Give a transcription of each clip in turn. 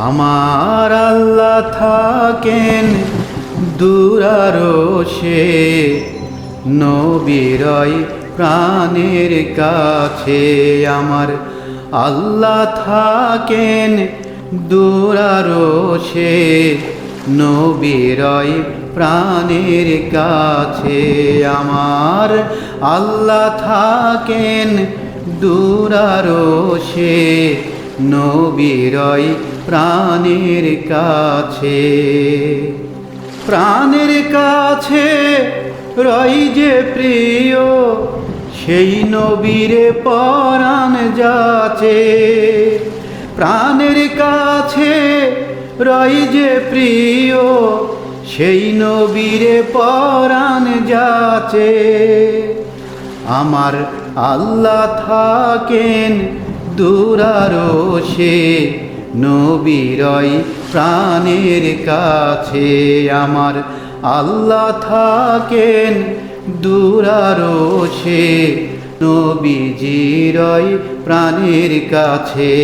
আমার আল্লাহ থাকেন দূরারোষে নবীরয় প্রাণের কাছে আমার আল্লাহ থাকেন দূরারোষে নবীরয় প্রাণের কাছে আমার আল্লাহ থাকেন দূরারোষে নবীরয় প্রাণের কাছে। প্রাণের কাছে রই যে প্রিয়, সেই নবীরে পরাণ যাচে। প্রাণের কাছে রই যে প্রিয়, সেই নবীরে পরাণ যাচে। আমার আল্লাহ থাকেন দূরারোষে নবীরয় প্রাণের কাছে আমার আল্লাহ থাকেন। দূরারোষে নবীজিরয় প্রাণের কাছে।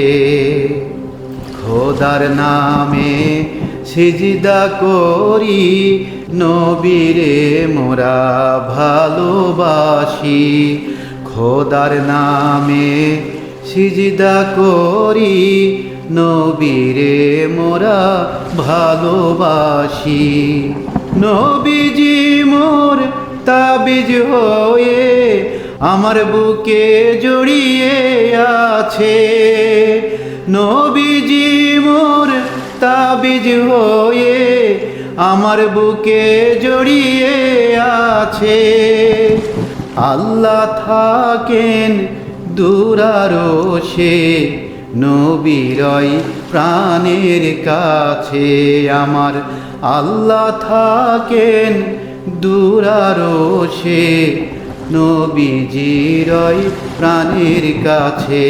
খোদার নামে সিজিদা করি, নবীরে মোরা ভালোবাসি। খোদার নামে সিজদা করি, নবীরে মোরা ভালোবাসি। নবীজি মোর তাবিজ হয়ে আমার বুকে জড়িয়ে আছে। নবীজি মোর তাবিজ হয়ে আমার বুকে জড়িয়ে আছে। আল্লাহ থাকেন দূরারোষে নবীরয় প্রাণের কাছে আমার আল্লাহ থাকেন দূরারোষে নবীজিরয় প্রাণের কাছে।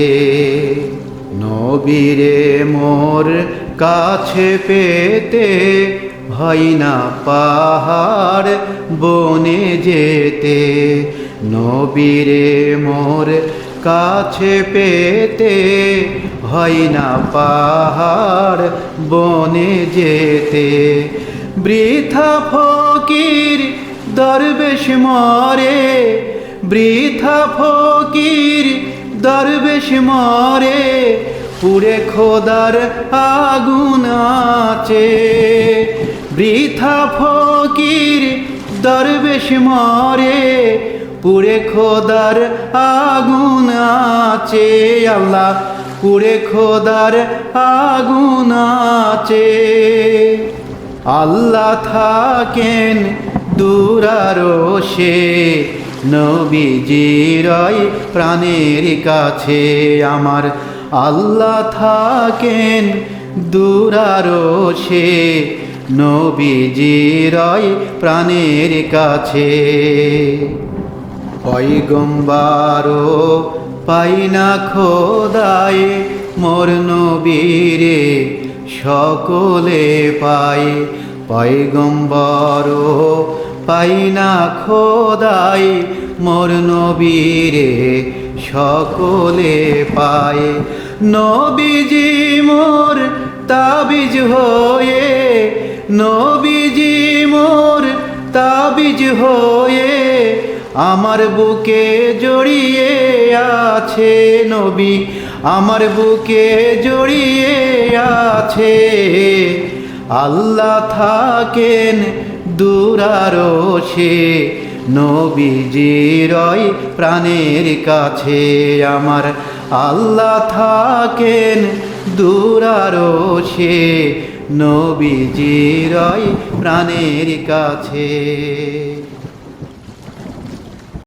নবীরে মোর কাছে পেতে হয় না পাহাড় বনে যেতে। নবীরে মোর কাছে পেতে হয় না পাহাড় বনে যেতে। বৃথা ফকির দরবেশ মরে, বৃথা ফকির দরবেশ মরে, পুরে খোদার আগুন আছে। বৃথা ফকির দরবেশ মরে পুরে খোদার আগুন আছে আল্লাহ। পুরে খোদার আগুন আছে। আল্লাহ থাকেন দূরারোষে নবীজিরয় প্রাণের কাছে আমার। আল্লাহ থাকেন দূরারোষে নবীজিরয় প্রাণের কাছে। পৈগম্বারও পাই না খোদায়, মোর নবীরে সকলে পায় পৈগম্বরও পাই না খোদায়, মোর নবীরে সকলে পায় নবীজি মোর তাবিজ হয়ে, নবীজি মোর তাবিজ হয়ে আমার বুকে জড়িয়ে আছে নবী, আমার বুকে জড়িয়ে আছে আল্লাহ থাকেন দূরারোষে নবীজিরয় প্রাণের কাছে আমার আল্লাহ থাকেন দূরারোষে নবীজিরয় প্রাণের কাছে।